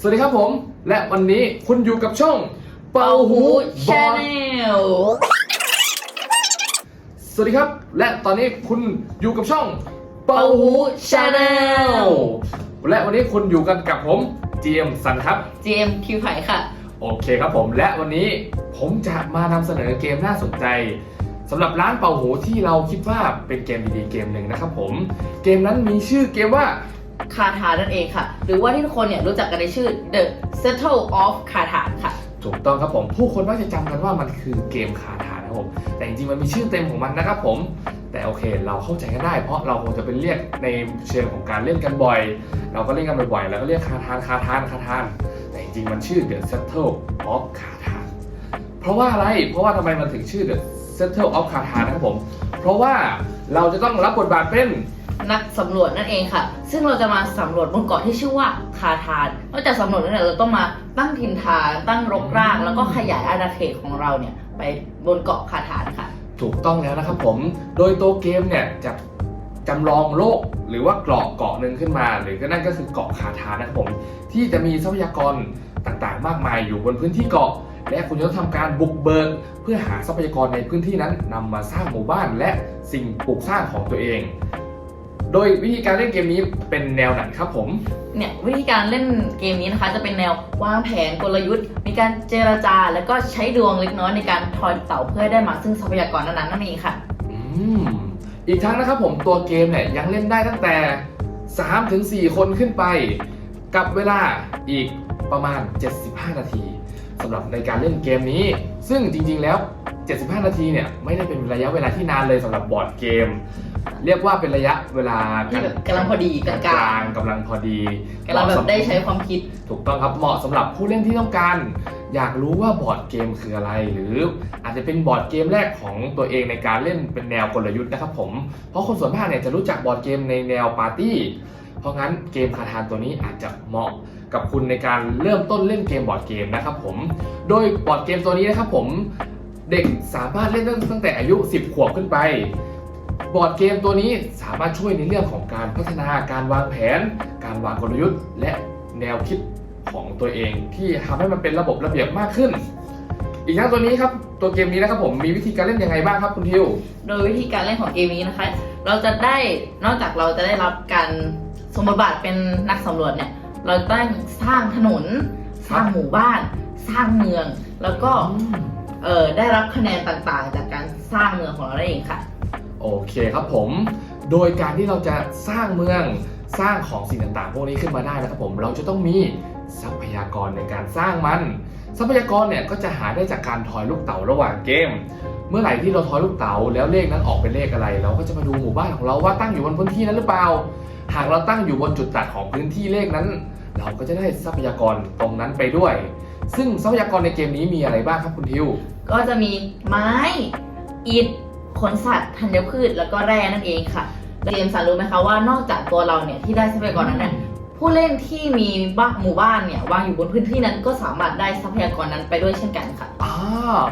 สวัสดีครับผม และวันนี้คุณอยู่กับช่องเป่าหูบชาอลแนลสวัสดีครับ และตอนนี้คุณอยู่กับช่องเป่าหูชาแนลและวันนี้คุณอยู่กันกับผมเจียมสันครับเจมส์คิวไผ่ค่ะ โอเคครับผม และวันนี้ผมจะมานำเสนอเกมน่าสนใจสำหรับร้านเป่าหูที่เราคิดว่าเป็นเกมดีๆเกมหนึ่งนะครับผม เกมนั้นมีชื่อเกมว่า คาถานั่นเองค่ะ หรือว่าที่ทุกคนเนี่ยรู้จักกันในชื่อ The Settle of คาถาค่ะ ถูกต้องครับผมผู้คนมักจะจำกันว่ามันคือเกมคาถานะครับผมแต่จริงๆมันมีชื่อเต็มของมันนะครับผม แต่โอเคเราเข้าใจกันได้ เพราะเราคงจะเป็นเรียกในเชิงของการเล่นกันบ่อย เราก็เล่นกันบ่อยๆแล้วก็เรียกคาทานคาทานคาทาน แต่จริงๆมันชื่อ The Settle of คาทาเพราะว่าอะไรเพราะว่าทำไมมันถึงชื่อ The Settle of คาทานนะครับผม เพราะว่าเราจะต้องรับบทบาทเป็น นักสำรวจนั่นเองค่ะ ซึ่งเราจะมาสำรวจบนเกาะที่ชื่อว่าคาทานนอกจากสำรวจแล้วเนี่ยเราต้องมาตั้งถิ่นฐานตั้งรกราก แล้วก็ขยายอาณาเขตของเราเนี่ยไปบนเกาะคาทานค่ะ ถูกต้องแล้วนะครับผม โดยตัวเกมเนี่ยจะจำลองโลกหรือว่าเกาะเกาะหนึ่งขึ้นมา หรือก็นั่นก็คือเกาะคาทานนะครับผม ที่จะมีทรัพยากรต่างๆ มากมายอยู่บนพื้นที่เกาะ และคุณจะต้องทำการบุกเบิกเพื่อหาทรัพยากรในพื้นที่นั้นนำมาสร้างหมู่บ้านและสิ่งปลูกสร้างของตัวเอง โดยวิธีการเล่นเกมนี้เป็นแนวไหนครับผม เนี่ยวิธีการเล่นเกมนี้นะคะจะเป็นแนววางแผนกลยุทธ์ มีการเจรจา แล้วก็ใช้ดวงเล็กน้อยในการทอยเต่าเพื่อให้ได้มาซึ่งทรัพยากรนั้นๆนั่นเองค่ะ อืม อีกทั้งนะครับผมตัวเกมเนี่ยยังเล่นได้ตั้งแต่ 3 ถึง 4 คนขึ้นไป กับเวลาอีกประมาณ 75 นาทีสำหรับในการเล่นเกมนี้ ซึ่งจริงๆแล้ว 75 นาทีเนี่ยไม่ได้เป็นระยะเวลาที่นานเลยสำหรับบอร์ดเกม เรียกว่าเป็นระยะเวลาที่แบบกำลังพอดีกลางๆกำลังพอดีๆกำลังแบบได้ใช้ความคิด ถูกต้องครับเหมาะสำหรับผู้เล่นที่ต้องการ อยากรู้ว่าบอร์ดเกมคืออะไร หรืออาจจะเป็นบอร์ดเกมแรกของตัวเองในการเล่นเป็นแนวกลยุทธ์นะครับผมเพราะคนส่วนมากเนี่ยจะรู้จักบอร์ดเกมในแนวปาร์ตี้เพราะงั้นเกมคาทานตัวนี้อาจจะเหมาะกับคุณในการเริ่มต้นเล่นเกมบอร์ดเกมนะครับผม โดยบอร์ดเกมตัวนี้นะครับผมเด็กสามารถเล่นตั้งแต่อายุ 10 ขวบขึ้นไป บอร์ดเกมตัวนี้สามารถช่วยในเรื่องของการพัฒนาการวางแผน การวางกลยุทธ์ และแนวคิดของตัวเอง ที่ทำให้มันเป็นระบบระเบียบมากขึ้น อีกทั้งตัวนี้ครับตัวเกมนี้นะครับผมมีวิธีการเล่นยังไงบ้างครับคุณทิว โดยวิธีการเล่นของเกมนี้นะคะ เราจะได้นอกจากเราจะได้รับการสมบทบาทเป็นนักสำรวจเนี่ยเราต้องสร้างถนน สร้างหมู่บ้าน สร้างเมือง แล้วก็เออได้รับคะแนนต่างๆ จากการสร้างเมืองของเราได้เองค่ะ โอเคครับผม โดยการที่เราจะสร้างเมืองสร้างของสิ่งต่างๆ พวกนี้ขึ้นมาได้นะครับผมเราจะต้องมีทรัพยากรในการสร้างมัน ทรัพยากรเนี่ยก็จะหาได้จากการทอยลูกเต๋าระหว่างเกม เมื่อไหร่ที่เราทอยลูกเต๋าแล้วเลขนั้นออกเป็นเลขอะไร เราก็จะมาดูหมู่บ้านของเราว่าตั้งอยู่บนพื้นที่นั้นหรือเปล่า หากเราตั้งอยู่บนจุดตัดของพื้นที่เลขนั้น เราก็จะได้ทรัพยากรตรงนั้นไปด้วย ซึ่งทรัพยากรในเกมนี้มีอะไรบ้างครับคุณทิว ก็จะมีไม้ อิฐ ขนสัตว์ธัญพืชแล้วก็แร่นั่นเองค่ะเกมสันรู้ไหมคะว่านอกจากตัวเราเนี่ยที่ได้ทรัพยากรนั้นเนี่ยผู้เล่นที่มีบ้านหมู่บ้านเนี่ยวางอยู่บนพื้นที่นั้นก็สามารถได้ทรัพยากรนั้นไปด้วยเช่นกันค่ะอ่า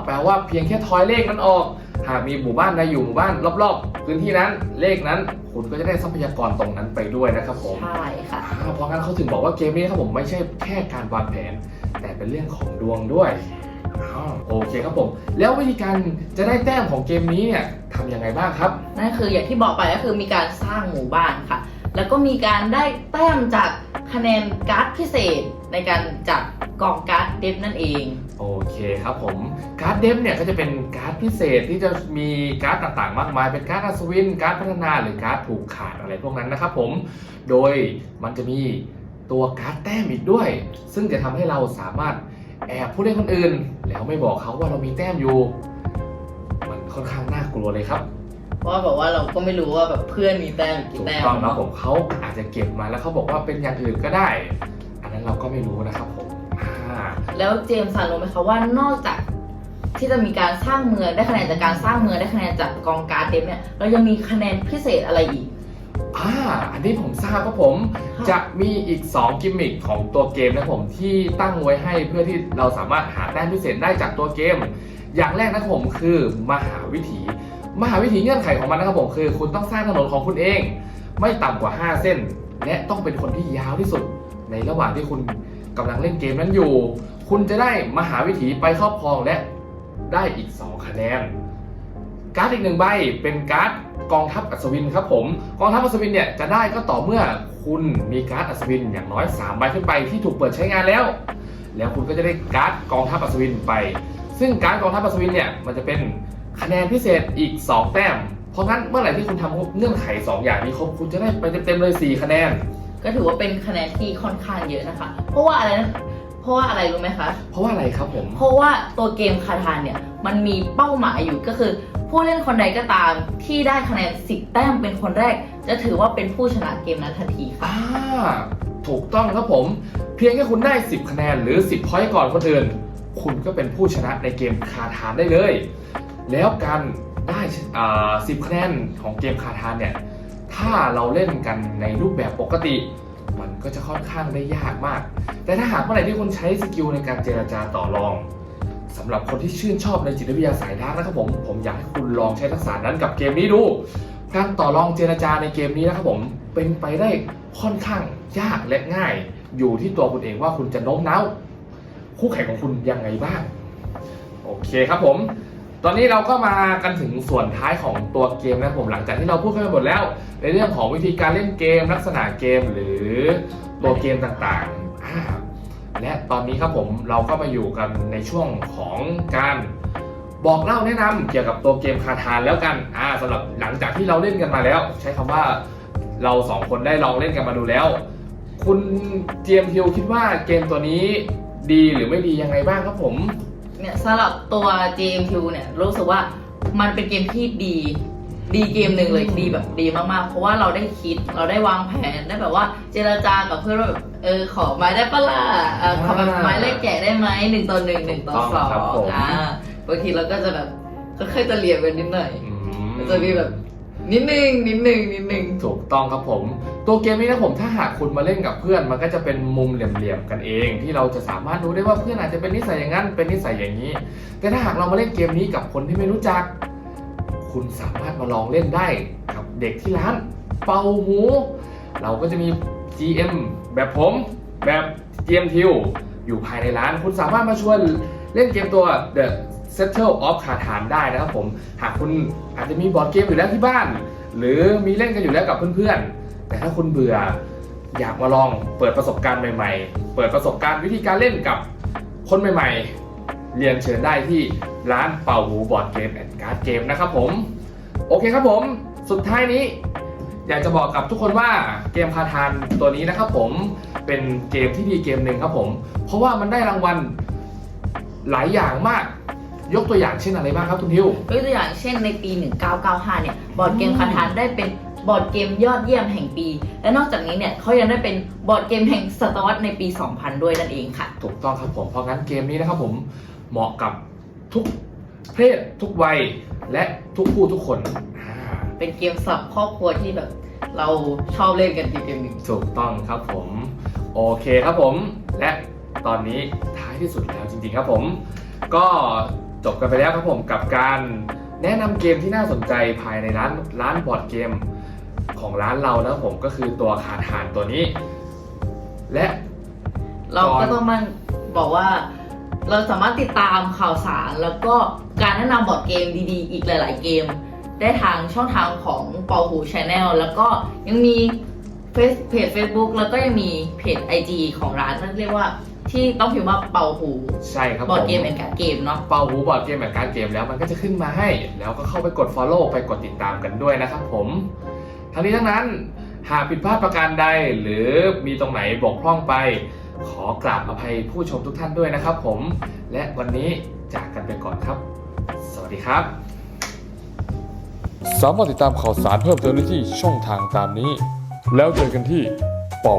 แปลว่าเพียงแค่ทอยเลขนั้นออก หากมีหมู่บ้านใดอยู่หมู่บ้านรอบๆ พื้นที่นั้นเลขนั้น คุณก็จะได้ทรัพยากรตรงนั้นไปด้วยนะครับผมใช่ค่ะอ่าเพราะงั้นเขาถึงบอกว่าเกมนี้ครับผมไม่ใช่แค่การวางแผน แต่เป็นเรื่องของดวงด้วยอ่า โอเคครับผม แล้ววิธีการจะได้แต้มของเกมนี้เนี่ยทำยังไงบ้างครับ นั่นคืออย่างที่บอกไปก็คือมีการสร้างหมู่บ้านค่ะ แล้วก็มีการได้แต้มจากคะแนนการ์ดพิเศษในการจับกองการ์ดเดฟนั่นเอง โอเคครับผมการ์ดเดฟเนี่ยก็จะเป็นการ์ดพิเศษที่จะมีการ์ดต่างๆ มากมาย เป็นการ์ดอัศวินการ์ดพัฒนาหรือการ์ดผูกขาดอะไรพวกนั้นนะครับผม โดยมันจะมีตัวการ์ดแต้มอีกด้วย ซึ่งจะทำให้เราสามารถ แอบผู้เล่นคนอื่น แล้วไม่บอกเขาว่าเรามีแต้มอยู่ มันค่อนข้างน่ากลัวเลยครับเพราะว่าแบบว่าเราก็ไม่รู้ว่าแบบเพื่อนมีแต้มกี่ถูกแต้มต้องครับผมเขาอาจจะเก็บมาแล้วเขาบอกว่าเป็นอย่างอื่นก็ได้ อันนั้นเราก็ไม่รู้นะครับผมอ่าแล้วเจมส์สันรู้ไหมคะว่านอกจากที่จะมีการสร้างเมืองได้คะแนนจากการสร้างเมืองได้คะแนนจากกองการ์ดเดฟเนี่ยเรายังมีคะแนนพิเศษอะไรอีก อ่าอันนี้ผมทราบครับผมค่ะจะมีอีก 2 กิมมิคของตัวเกมนะครับผมที่ตั้งไว้ให้เพื่อที่เราสามารถหาแต้มพิเศษได้จากตัวเกม อย่างแรกนะครับผมคือมหาวิถี มหาวิถีเงื่อนไขของมันนะครับผมคือ คุณต้องสร้างถนนของคุณเอง ไม่ต่ำกว่า 5 เส้น และต้องเป็นคนที่ยาวที่สุด ในระหว่างที่คุณกำลังเล่นเกมนั้นอยู่ คุณจะได้มหาวิถีไปครอบครองและได้อีก 2 คะแนนการ์ดอีกหนึ่งใบเป็นการ์ด กองทัพอัศวินครับผมกองทัพอัศวินเนี่ยจะได้ก็ต่อเมื่อคุณมีการ์ดอัศวินอย่างน้อย3ใบขึ้นไปที่ถูกเปิดใช้งานแล้ว แล้วคุณก็จะได้การ์ดกองทัพอัศวินไป ซึ่งการ์ดกองทัพอัศวินเนี่ยมันจะเป็นคะแนนพิเศษอีก 2 แต้ม เพราะงั้นเมื่อไหร่ที่คุณทำครบเงื่อนไข 2 อย่างนี้ครบคุณจะได้ไปเต็มๆเลย 4 คะแนน ก็ถือว่าเป็นคะแนนที่ค่อนข้างเยอะนะคะ เพราะว่าอะไรนะเพราะว่าอะไรรู้ไหมคะ เพราะว่าอะไรครับผม เพราะว่าตัวเกมคาทานเนี่ยมันมีเป้าหมายอยู่ก็คือผู้เล่นคนใดก็ตามที่ได้คะแนนสิบแต้มเป็นคนแรก จะถือว่าเป็นผู้ชนะเกมนั้นทันทีค่ะ อ่าถูกต้องครับผม เพียงแค่คุณได้ 10 คะแนนหรือ 10พอยต์ก่อนคนอื่น คุณก็เป็นผู้ชนะในเกมคาทานได้เลย แล้วการได้อ่า10 คะแนนของเกมคาทานเนี่ย ถ้าเราเล่นกันในรูปแบบปกติ มันก็จะค่อนข้างได้ยากมาก แต่ถ้าหากเมื่อไหร่ที่คุณใช้สกิลในการเจรจาต่อรอง สำหรับคนที่ชื่นชอบในจิตวิทยาสายดาร์กนะครับผมผมอยากให้คุณลองใช้ทักษะนั้นกับเกมนี้ดู การต่อรองเจรจาในเกมนี้นะครับผมเป็นไปได้ค่อนข้างยากและง่าย อยู่ที่ตัวคุณเองว่าคุณจะโน้มน้าวคู่แข่งของคุณยังไงบ้าง โอเคครับผม ตอนนี้เราก็มากันถึงส่วนท้ายของตัวเกมนะครับผมหลังจากที่เราพูดกันไปหมดแล้ว ในเรื่องของวิธีการเล่นเกมลักษณะเกมหรือตัวเกมต่างๆ และตอนนี้ครับผมเราก็มาอยู่กันในช่วงของการบอกเล่าแนะนำเกี่ยวกับตัวเกมคาทานแล้วกันอ่าสำหรับหลังจากที่เราเล่นกันมาแล้ว ใช้คำว่าเราสองคนได้ลองเล่นกันมาดูแล้ว คุณเจียมทิวคิดว่าเกมตัวนี้ดีหรือไม่ดียังไงบ้างครับผมเนี่ยสำหรับตัว GMQ เนี่ยรู้สึกว่ามันเป็นเกมที่ดี ดีเกมหนึ่งเลยดีแบบดีมากๆ เพราะว่าเราได้คิดเราได้วางแผนได้แบบว่าเจรจากับเพื่อนว่าแบบ เออขอไม้ได้ปะล่ะเออขอแบบไม้เลขแกะได้ไหมหนึ่งต่อหนึ่งหนึ่งต่อสอครับผมงอ่าบางทีเราก็จะแบบค่อยๆจะเรียนกันนิดหน่อยอืม มันจะมีแบบ นิดนึงนิดนึงนิดนึง ถูกต้องครับผม ตัวเกมนี้นะผมถ้าหากคุณมาเล่นกับเพื่อน มันก็จะเป็นมุมเหลี่ยมๆกันเอง ที่เราจะสามารถรู้ได้ว่าเพื่อนอาจจะเป็นนิสัยอย่างนั้น เป็นนิสัยอย่างนี้ แต่ถ้าหากเรามาเล่นเกมนี้กับคนที่ไม่รู้จัก คุณสามารถมาลองเล่นได้กับเด็กที่ร้าน เป่าหู เราก็จะมี GM แบบผมแบบ GM ทิวอยู่ภายในร้าน คุณสามารถมาชวนเล่นเกมตัว The Settle of Catan ได้นะครับผม หากคุณอาจจะมีบอร์ดเกมอยู่แล้วที่บ้าน หรือมีเล่นกันอยู่แล้วกับเพื่อนๆ แต่ถ้าคุณเบื่ออยากมาลองเปิดประสบการณ์ใหม่ๆ เปิดประสบการณ์วิธีการเล่นกับคนใหม่ๆ เรียนเชิญได้ที่ร้านเป่าหูบอร์ดเกมแอนด์การ์ดเกมนะครับผม โอเคครับผม สุดท้ายนี้ อยากจะบอกกับทุกคนว่าเกมคาทานตัวนี้นะครับผมเป็นเกมที่ดีเกมหนึ่งครับผม เพราะว่ามันได้รางวัลหลายอย่างมาก ยกตัวอย่างเช่นอะไรบ้างครับคุณทิวยกตัวอย่างเช่นในปี 1995 เนี่ย บอร์ดเกมคาทานได้เป็นบอร์ดเกมยอดเยี่ยมแห่งปี และนอกจากนี้เนี่ยเขายังได้เป็นบอร์ดเกมแห่งศตวรรษในปี 2000 ด้วยนั่นเองค่ะ ถูกต้องครับผมเพราะงั้นเกมนี้นะครับผมเหมาะกับทุกเพศทุกวัยและทุกผู้ทุกคนอ่า เป็นเกมสำหรับครอบครัวที่แบบ เราชอบเล่นกันเกมหนึ่งถูกต้องครับผม โอเคครับผม และตอนนี้ท้ายที่สุดแล้วจริงๆครับผม ก็จบกันไปแล้วครับผมกับการแนะนำเกมที่น่าสนใจภายในร้านร้านบอร์ดเกมของร้านเรานะครับผมก็คือตัวคาทานตัวนี้ และเราก็ต้องมาบอกว่า เราสามารถติดตามข่าวสารแล้วก็การแนะนำบอร์ดเกมดีๆ อีกหลาย ๆ เกม ได้ทางช่องทางของเปาหูชาแนลแล้วก็ยังมีเฟซเพจ Facebook แล้วก็ยังมีเพจ IG ของร้านนั่นเรียกว่าที่ต้องพิมพ์ว่าเปาหูใช่ครับบอร์ดผมเกมเป็นการเกมเนาะเป่าหูบอร์ดเกมแบบการเกมแล้วมันก็จะขึ้นมาให้ แล้วก็เข้าไปกด Follow ไปกดติดตามกันด้วยนะครับผมทั้งนี้ทั้งนั้นหากผิดพลาดประการใดหรือมีตรงไหนบกพร่องไป ขอกราบอภัยผู้ชมทุกท่านด้วยนะครับผม และวันนี้จากกันไปก่อนครับ สวัสดีครับ สามารถติดตามข่าวสารเพิ่มเติมได้ที่ช่องทางตามนี้ แล้วเจอกันที่เป่า